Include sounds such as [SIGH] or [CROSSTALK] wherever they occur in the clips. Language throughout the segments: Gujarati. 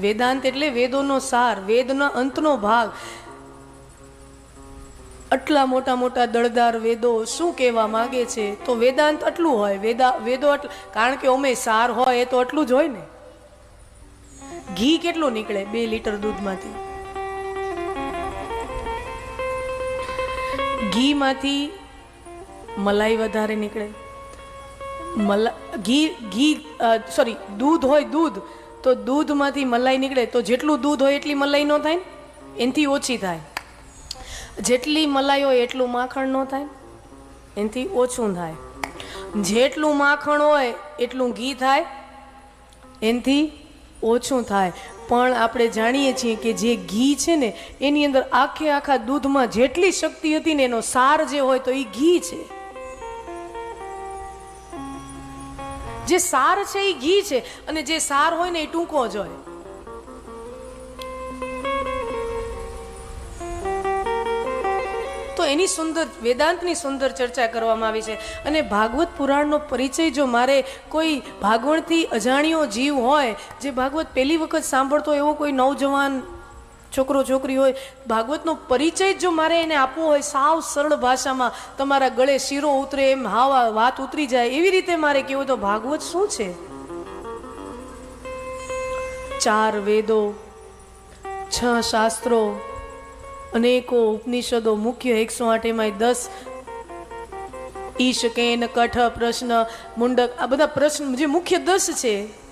વેદાંત એટલે વેદોનો સાર, વેદના અંતનો ભાગ. આટલા મોટા મોટા દળદાર વેદો શું કહેવા માગે છે? તો વેદાંત આટલું હોય, વેદા, વેદો કારણ કે ઓમે સાર હોય એ તો આટલું જ હોય ને. ઘી કેટલું નીકળે બે લીટર દૂધમાંથી? ઘીમાંથી મલાઈ વધારે નીકળે. મલા, ઘી ઘી સોરી દૂધ હોય દૂધ તો દૂધમાંથી મલાઈ નીકળે તો જેટલું દૂધ હોય એટલી મલાઈ ન થાય એનાથી ઓછી થાય. જેટલી મલાઈ હોય એટલું માખણ ન થાય. એનાથી ઓછું થાય. જેટલું માખણ હોય એટલું ઘી થાય. એનાથી ઓછું થાય. પણ આપણે જાણીએ છીએ કે જે ઘી છે ને, એની અંદર આખે આખા દૂધમાં જેટલી શક્તિ હતી ને એનો સાર જે હોય તો એ ઘી છે. જે સાર છે એ ઘી છે અને જે સાર હોય ને એ ટૂંકો જ હોય. તો એની સુંદર, વેદાંતની સુંદર ચર્ચા કરવામાં આવી છે. અને ભાગવત પુરાણનો પરિચય જો મારે કોઈ ભાગવણથી અજાણ્યો જીવ હોય, જે ભાગવત પહેલી વખત સાંભળતો એવો કોઈ નવજવાન છોકરો છોકરી હોય, ભાગવતનો પરિચય જો મારે એને આપવો હોય, સાવ સરળ ભાષામાં તમારા ગળે શીરો ઉતરે, એમ હાવા વાત ઉતરી જાય, એવી રીતે મારે કહેવું તો ભાગવત શું છે? ચાર વેદો, છ શાસ્ત્રો, અનેકો ઉપનિષદો, મુખ્ય એકસો આઠ એમાં દસ. ઈશ કેન કઠ પ્રશ્ન, મુંડક, આ બધા પ્રશ્ન જે મુખ્ય દસ છે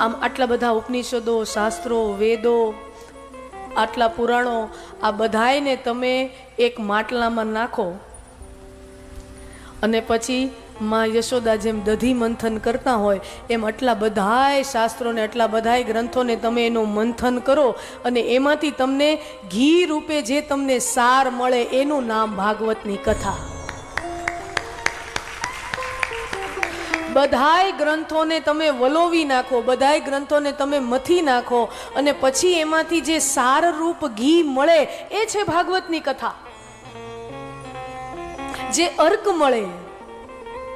આમ આટલા બધા ઉપનિષદો, શાસ્ત્રો, વેદો, આટલા પુરાણો, આ બધાયને તમે એક માટલામાં નાખો. અને પછી માં યશોદા જેમ દધી મંથન કરતા હોય, એમ આટલા બધાય શાસ્ત્રોને, આટલા બધાય ગ્રંથોને તમે એનું મંથન કરો અને એમાંથી તમને ઘી રૂપે જે તમને સાર મળે એનું નામ ભાગવતની કથા. બધાય ગ્રંથોને તમે વલોવી નાખો, બધાય ગ્રંથોને તમે મથી નાખો અને પછી એમાંથી જે સારરૂપ ઘી મળે એ છે ભાગવતની કથા. જે અર્ક મળે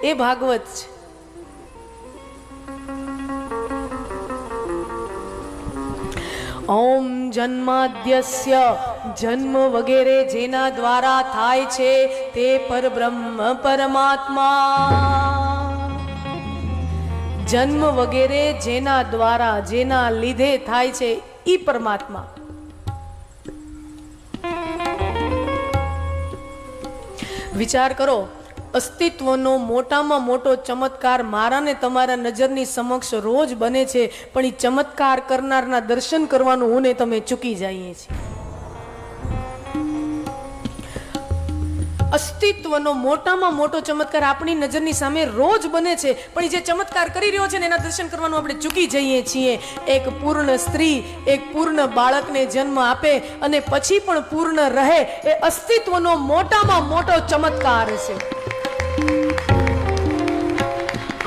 એ ભાગવત છે. ઓમ જન્માદ્યસ્ય જન્મ વગેરે જેના દ્વારા થાય છે તે પરબ્રહ્મ પરમાત્મા. જન્મ વગેરે જેના દ્વારા, જેના લીધે થાય છે એ પરમાત્મા. વિચાર કરો, અસ્તિત્વનો મોટામાં મોટો ચમત્કાર મારા ને તમારા નજરની સમક્ષ રોજ બને છે, પણ એ ચમત્કાર કરનારના દર્શન કરવાનું હું ને તમે ચૂકી જઈએ છીએ. અસ્તિત્વનો મોટામાં મોટો ચમત્કાર આપણી નજરની સામે રોજ બને છે. પણ જે ચમત્કાર કરી રહ્યો છે ને એના દર્શન કરવાનું આપણે ચૂકી જઈએ છીએ. એક પૂર્ણ સ્ત્રી, એક પૂર્ણ બાળકને જન્મ આપે અને પછી પણ પૂર્ણ રહે એ અસ્તિત્વનો મોટામાં મોટો ચમત્કાર છે.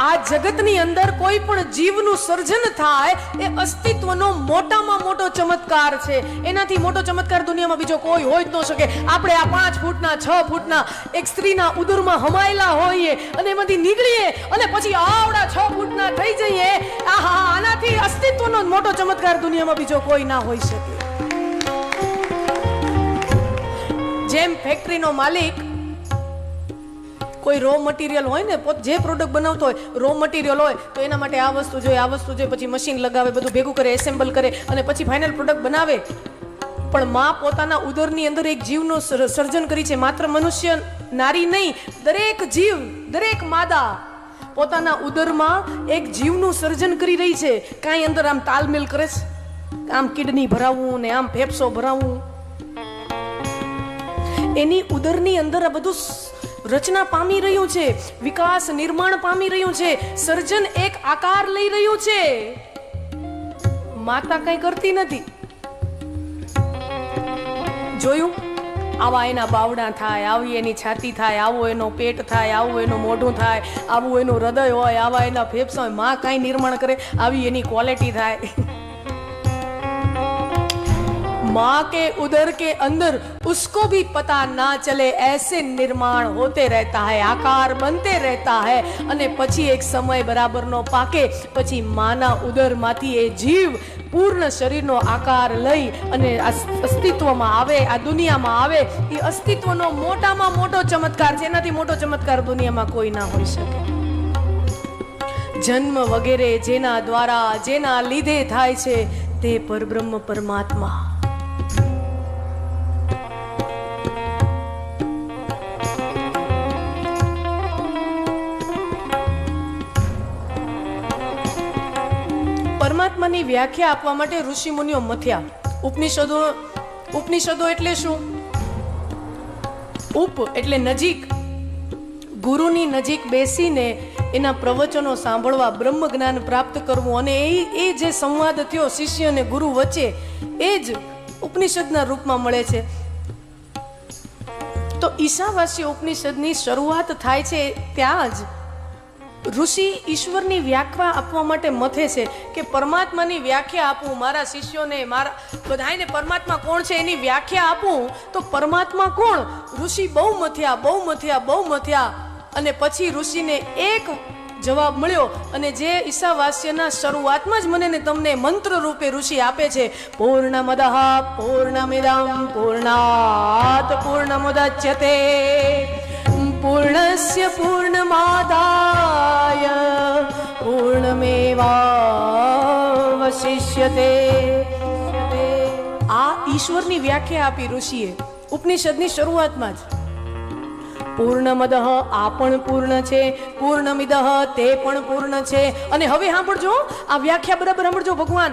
આ જગતની અંદર કોઈ પણ જીવનું સર્જન થાય, એ અસ્તિત્વનો મોટામાં મોટો ચમત્કાર છે. એનાથી મોટો ચમત્કાર દુનિયામાં બીજો કોઈ હોય જ ન શકે. આપણે આ પાંચ ફૂટના, છ ફૂટના, એક સ્ત્રીના ઉદરમાં હમાયેલા હોઈએ અને એમાંથી નીકળીએ અને પછી આવડા છ ફૂટના થઈ જઈએ, આહા, આનાથી અસ્તિત્વનો મોટો ચમત્કાર દુનિયામાં બીજો કોઈ ના હોઈ શકે. જેમ ફેક્ટરીનો માલિક કોઈ રો મટીરિયલ હોય ને, પોત જે પ્રોડક્ટ બનાવતો હોય રો મટીરિયલ હોય, તો એના માટે આ વસ્તુ જોઈએ, આ વસ્તુ જોઈએ, પછી મશીન લગાવે, બધું ભેગું કરે એસેમ્બલ કરે, અને પછી ફાઇનલ પ્રોડક્ટ બનાવે. પણ માં પોતાના ઉદરની અંદર એક જીવનું સર્જન કરી છે, માત્ર મનુષ્ય નારી નહીં, દરેક જીવ, દરેક માદા પોતાના ઉદરમાં એક જીવનું સર્જન કરી રહી છે. કાંઈ અંદર આમ તાલમેલ કરે છે? આમ કિડની ભરાવવું ને આમ ફેફસો ભરાવવું એની ઉદરની અંદર આ બધું રચના પામી રહ્યું છે, વિકાસ નિર્માણ પામી રહ્યું છે, સર્જન એક આકાર લઈ રહ્યું છે. માતા કઈ કરતી નથી. જોયું? આવા એના બાવડા થાય, આવી એની છાતી થાય, આવું એનો પેટ થાય, આવું એનું મોઢું થાય, આવું એનું હૃદય હોય, આવા એના ફેફસા હોયમાં કાંઈ નિર્માણ કરે, આવી એની ક્વોલિટી થાય. माँ के उदर के अंदर उसको भी पता ना चले ऐसे निर्माण होते रहता है आकार बनते रहता है અને પછી એક સમય બરાબરનો પાકે પછી માના ઉદરમાંથી એ જીવ પૂર્ણ શરીરનો આકાર લઈ અને અસ- અસ્તિત્વમાં આવે આ દુનિયામાં આવે એ અસ્તિત્વનો મોટામાં મોટો ચમત્કાર છે એનાથી મોટો ચમત્કાર દુનિયામાં કોઈ ના હોઈ શકે જન્મ વગેરે જેના દ્વારા જેના લીધે થાય છે તે પરબ્રહ્મ પરમાત્મા પરમાત્માની વ્યાખ્યા આપવા માટે ઋષિ મુનિઓ મથ્યા. ઉપનિષદો ઉપનિષદો એટલે શું? ઉપ એટલે નજીક. ગુરુની નજીક બેસીને એના પ્રવચનો સાંભળવા બ્રહ્મ જ્ઞાન પ્રાપ્ત કરવું અને એ એ જે સંવાદ થયો શિષ્ય અને ગુરુ વચ્ચે, એ જ ઉપનિષદના રૂપમાં મળે છે. તો ઈશાવાસ્ય ઉપનિષદની શરૂઆત થાય છે ત્યાં જ. ઋષિ ઈશ્વરની વ્યાખ્યા આપવા માટે મથે છે કે પરમાત્માની વ્યાખ્યા આપું, મારા શિષ્યોને, મારા બધાને પરમાત્મા કોણ છે એની વ્યાખ્યા આપું, તો પરમાત્મા કોણ? ઋષિ બહુ મથ્યા બહુ મથ્યા બહુ મથ્યા. અને પછી ઋષિને એક જવાબ મળ્યો અને જે ઈશાવાસ્યના શરૂઆતમાં જ મને ને તમને મંત્ર રૂપે ઋષિ આપે છે, પૂર્ણમદ પૂર્ણમિદમ પૂર્ણાત પૂર્ણમુદચ્યતે પૂર્ણસ્ય पूर्णमादाय पूर्णमेवावशिष्यते। આ ઈશ્વરની વ્યાખ્યા આપી ઋષિએ ઉપનિષદની શરૂઆતમાં જ। પૂર્ણમદ આ પણ પૂર્ણ છે પૂર્ણમિદઃ તે પણ પૂર્ણ છે અને હવે સાંભળજો, આ વ્યાખ્યા બરાબર સાંભળજો ભગવાન।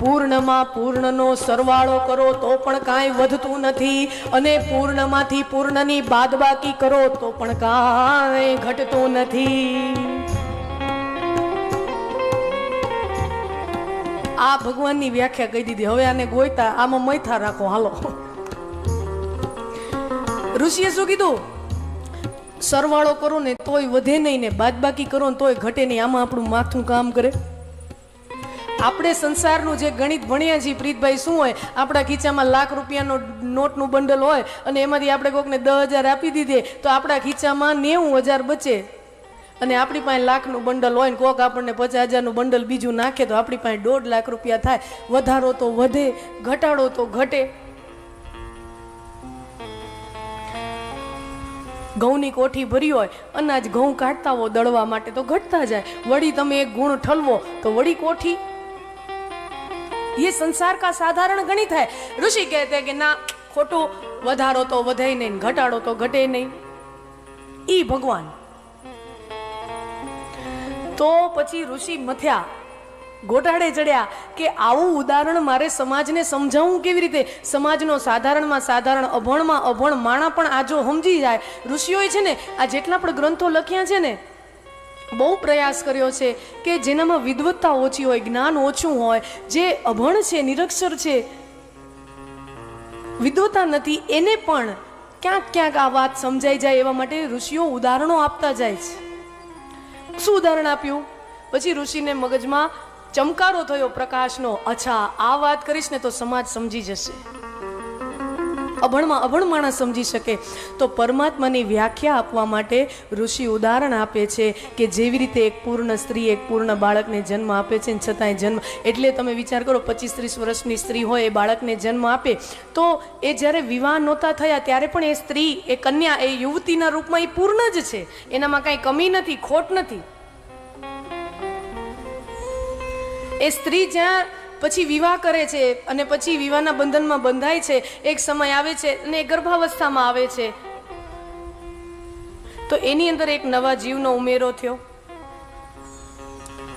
પૂર્ણમાં પૂર્ણનો સરવાળો કરો તો પણ કાંઈ વધતું નથી. અને પૂર્ણમાંથી પૂર્ણની બાદબાકી કરો તો પણ કાંઈ ઘટતું નથી. આ ભગવાનની વ્યાખ્યા કહી દીધી. હવે આને ગોયતા આમાં મૈથા રાખો. હાલો. ઋષિએ શું કીધું? સરવાળો કરો ને તોય વધે નહીં ને બાદબાકી કરો ને તોય ઘટે નહીં. આમાં આપણું માથું કામ કરે. આપણે સંસારનું જે ગણિત ભણ્યા છીએ, પ્રીતભાઈ શું હોય? આપણા ખીચામાં લાખ રૂપિયાનો નોટનું બંડલ હોય અને એમાંથી આપણે કોકને દસ હજાર આપી દીધે, તો આપણા ખીચામાં નેવું હજાર બચે. અને આપણી પાસે લાખનું બંડલ હોય ને કોક આપણને પચાસ હજારનું બંડલ બીજું નાખે, તો આપણી પાસે દોઢ લાખ રૂપિયા થાય. વધારો તો વધે, ઘટાડો તો ઘટે. ઘઉંની કોઠી ભરી હોય, અનાજ ઘઉં કાઢતા હો દળવા માટે તો ઘટતા જાય. વળી તમે એક ગુણ ઠલવો, તો વળી કોઠી? ये संसार का साधारण गणित है ऋषि कहते हैं कि ना ખોટું વધારો તો વધે નહીં ઘટાડો તો ઘટે નહીં ઈ ભગવાન તો પછી ઋષિ મથ્યા ગોટાળે ચડ્યા કે આવું ઉદાહરણ મારે સમાજને સમજાવવું કેવી રીતે સમાજનો સાધારણમાં સાધારણ અભણમાં અભણ માણા પણ આ જો સમજી જાય ઋષિઓએ છે ને આ જેટલા પણ ગ્રંથો લખ્યા છે ને બહુ પ્રયાસ કર્યો છે કે જેનામાં વિદવત્તા ઓછી હોય, જ્ઞાન ઓછું હોય, જે અભણ છે, નિરક્ષર છે વિદવતા નથી, એને પણ ક્યાંક ક્યાંક આ વાત સમજાઈ જાય એવા માટે ઋષિઓ ઉદાહરણો આપતા જાય છે. શું ઉદાહરણ આપ્યું? પછી ઋષિને મગજમાં ચમકારો થયો પ્રકાશનો, અચ્છા, આ વાત કરીશ ને તો સમાજ સમજી જશે. અભણમાં અભણ માણસ સમજી શકે. તો પરમાત્માની વ્યાખ્યા આપવા માટે ઋષિ ઉદાહરણ આપે છે કે જેવી રીતે એક પૂર્ણ સ્ત્રી એક પૂર્ણ બાળકને જન્મ આપે છે ને છતાંય જન્મ એટલે તમે વિચાર કરો પચીસ ત્રીસ વર્ષની સ્ત્રી હોય એ બાળકને જન્મ આપે, તો એ જ્યારે વિવાહ નહોતા થયા ત્યારે પણ એ સ્ત્રી, એ કન્યા, એ યુવતીના રૂપમાં એ પૂર્ણ જ છે. એનામાં કાંઈ કમી નથી, ખોટ નથી. એ સ્ત્રી જ્યાં પછી વિવાહ કરે છે અને પછી વિવાહના બંધનમાં બંધાય છે, એક સમય આવે છે અને ગર્ભાવસ્થામાં આવે છે. તો એની અંદર એક નવા જીવનો ઉમેરો થયો.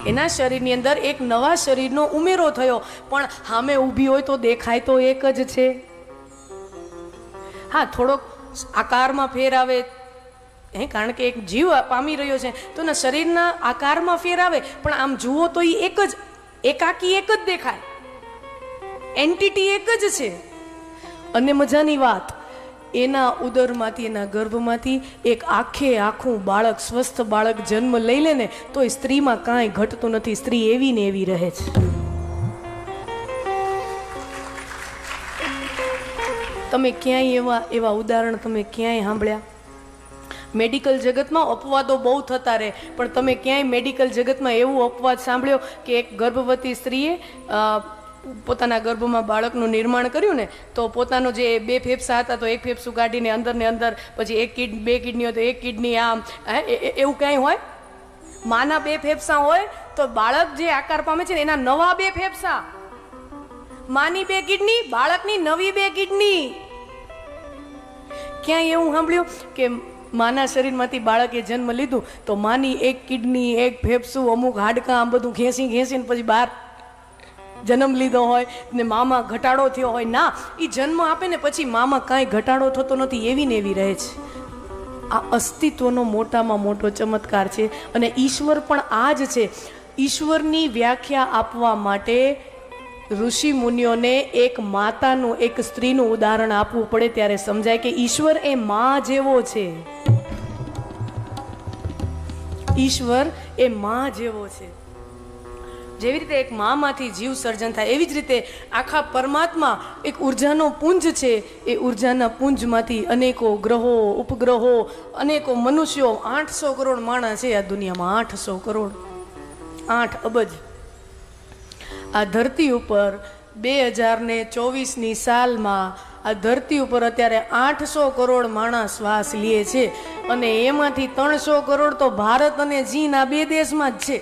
એના શરીરની અંદર એક નવા શરીરનો ઉમેરો થયો. પણ હામે ઊભી હોય તો દેખાય તો એક જ છે. હા, થોડોક આકારમાં ફેર આવે. હે, કારણ કે એક જીવ પામી રહ્યો છે. તો એના શરીરના આકારમાં ફેર આવે. પણ આમ જુઓ તો એ એક જ એકાકી એક જ દેખાય. એન્ટિટી એક જ છે. અને મજાની વાત, એના ઉદરમાંથી, એના ગર્ભમાંથી એક આખે આખું બાળક, સ્વસ્થ બાળક જન્મ લઈ લે ને, તો એ સ્ત્રીમાં કાંઈ ઘટતું નથી. સ્ત્રી એવી ને એવી રહે છે. તમે ક્યાંય એવા એવા ઉદાહરણ તમે ક્યાંય સાંભળ્યા? મેડિકલ જગતમાં અપવાદો બહુ થતા રહે. પણ તમે ક્યાંય મેડિકલ જગતમાં એવું અપવાદ સાંભળ્યો કે એક ગર્ભવતી સ્ત્રીએ પોતાના ગર્ભમાં બાળકનું નિર્માણ કર્યું ને, તો પોતાનો જે બે ફેફસા હતા, તો એક ફેફસું કાઢીને અંદર ને અંદર, પછી એક કિડ, બે કિડની હોય તો એક કિડની આમ એવું ક્યાંય હોય? માના બે ફેફસા હોય, તો બાળક જે આકાર પામે છે ને, એના નવા બે ફેફસા. માની બે કિડની, બાળકની નવી બે કિડની. ક્યાંય એવું સાંભળ્યું કે માના શરીરમાંથી બાળકે જન્મ લીધું, તો માની એક કિડની, એક ફેફસું અમુક હાડકાં, આમ બધું ઘેંસી ઘેંસીને પછી બહાર જન્મ લીધો હોય ને મામાં ઘટાડો થયો હોય. ના એ જન્મ આપે ને પછી મામાં કાંઈ ઘટાડો થતો નથી, એવી ને એવી રહે છે. આ અસ્તિત્વનો મોટામાં મોટો ચમત્કાર છે અને ઈશ્વર પણ આ જ છે. ઈશ્વરની વ્યાખ્યા આપવા માટે ઋષિ મુનિઓને એક માતાનું, એક સ્ત્રીનું ઉદાહરણ આપવું પડે ત્યારે સમજાય કે ઈશ્વર એ મા જેવો છે. ઈશ્વર એ મા જેવો છે. જેવી રીતે એક મામાંથી જીવ સર્જન થાય, એવી જ રીતે આખા પરમાત્મા એક ઉર્જાનો પુંજ છે. એ ઉર્જાના પુંજમાંથી અનેકો ગ્રહો, ઉપગ્રહો, અનેકો મનુષ્યો, આઠસો કરોડ માણસ છે આ દુનિયામાં, આઠસો કરોડ. આઠ અબજ. આ ધરતી ઉપર બે હજાર ને ચોવીસની સાલમાં આ ધરતી ઉપર અત્યારે આઠસો કરોડ માણસ શ્વાસ લે છે. અને એમાંથી ત્રણસો કરોડ તો ભારત અને ચીન આ બે દેશમાં જ છે.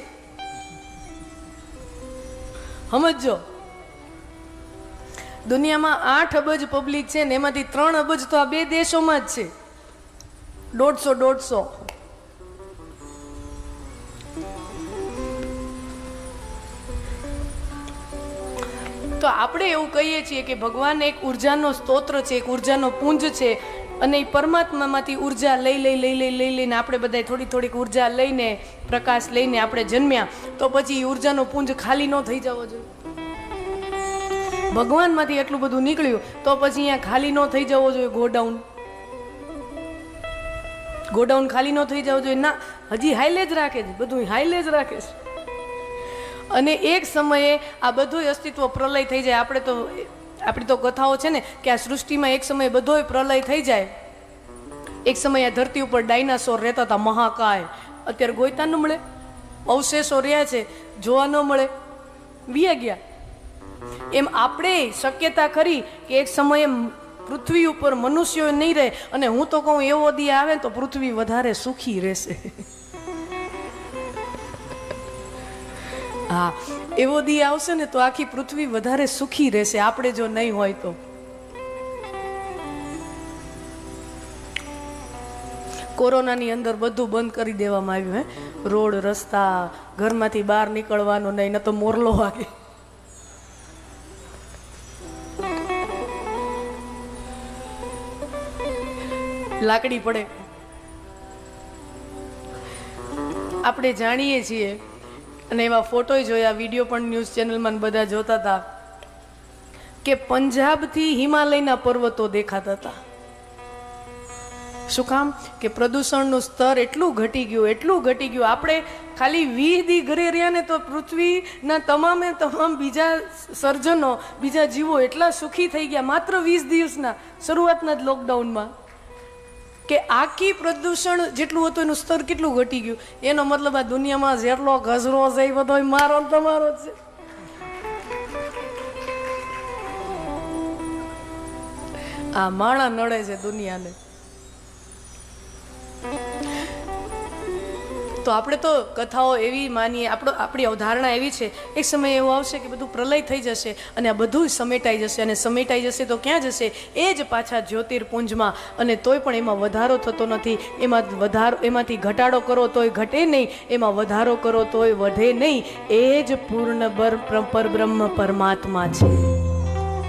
સમજો દુનિયામાં આઠ અબજ પબ્લિક છે ને એમાંથી ત્રણ અબજ તો આ બે દેશોમાં જ છે. દોઢસો દોઢસો. તો આપણે એવું કહીએ છીએ કે ભગવાન એક ઉર્જાનો સ્તોત્ર છે, એક ઉર્જાનો પુંજ છે અને એ પરમાત્મામાંથી ઊર્જા લઈ લઈ લઈ લઈ લઈ, લઈને આપણે બધા થોડી થોડીક ઊર્જા લઈને, પ્રકાશ લઈને આપણે જન્મ્યા. તો પછી એ ઉર્જાનો પુંજ ખાલી ન થઈ જવો જોઈએ. ભગવાનમાંથી એટલું બધું નીકળ્યું, તો પછી અહીંયા ખાલી ન થઈ જવો જોઈએ ગોડાઉન. ગોડાઉન ખાલી ન થઈ જવો જોઈએ. ના, હજી હાઈલે જ રાખે છે બધું હાઈલે જ રાખે છે. અને એક સમયે આ બધું અસ્તિત્વ પ્રલય થઈ જાય. આપણે તો, આપણી તો કથાઓ છે ને કે આ સૃષ્ટિમાં એક સમયે બધોય પ્રલય થઈ જાય. એક સમયે આ ધરતી ઉપર ડાયનાસોર રહેતા હતા મહાકાય. અત્યારે ગોઈતા ન મળે. અવશેષો રહ્યા છે, જોવા ન મળે. વિયા ગયા. એમ આપણે શક્યતા ખરી કે એક સમયે પૃથ્વી ઉપર મનુષ્યો નહીં રહે. અને હું તો કહું એવો દી આવે તો પૃથ્વી વધારે સુખી રહેશે. [LAUGHS] હા. એવો દી આવશે ને તો આખી પૃથ્વી વધારે સુખી રહેશે. આપણે જો નહીં હોય તો. કોરોનાની અંદર બધું બંધ કરી દેવામાં આવ્યું, હે. રોડ, રસ્તા, ઘરમાંથી બહાર નીકળવાનો નહીં, ન તો મોરલો વાગે. લાકડી પડે. આપણે જાણીએ છીએ અને એવા ફોટોય જોયા, વીડિયો પણ ન્યૂઝ ચેનલમાં બધા જોતા હતા કે પંજાબથી હિમાલયના પર્વતો દેખાતા હતા. શું કામ? કે પ્રદૂષણનું સ્તર એટલું ઘટી ગયું, એટલું ઘટી ગયું. આપણે ખાલી વીસ દી ઘરે રહ્યા ને તો પૃથ્વીના તમામે તમામ બીજા સર્જનો, બીજા જીવો એટલા સુખી થઈ ગયા. માત્ર વીસ દિવસના શરૂઆતના જ લોકડાઉનમાં કે આખી પ્રદૂષણ જેટલું હતું, એનું સ્તર કેટલું ઘટી ગયું? એનો મતલબ આ દુનિયામાં જેટલો ગજરો છે એ બધો મારો તમારો જ છે. આ માણા નડે છે દુનિયાને. તો આપણે તો કથાઓ એવી માનીએ, આપણો આપણી અવધારણા એવી છે, એક સમય એવો આવશે કે બધું પ્રલય થઈ જશે અને આ બધું સમેટાઈ જશે અને સમેટાઈ જશે તો ક્યાં જશે? એ જ પાછા જ્યોતિર્પુંજમાં અને તોય પણ એમાં વધારો થતો નથી. એમાં વધારો એમાંથી ઘટાડો કરો તોય ઘટે નહીં. એમાં વધારો કરો તોય વધે નહીં. એ જ પૂર્ણ પરબ્રહ્મ પરમાત્મા છે.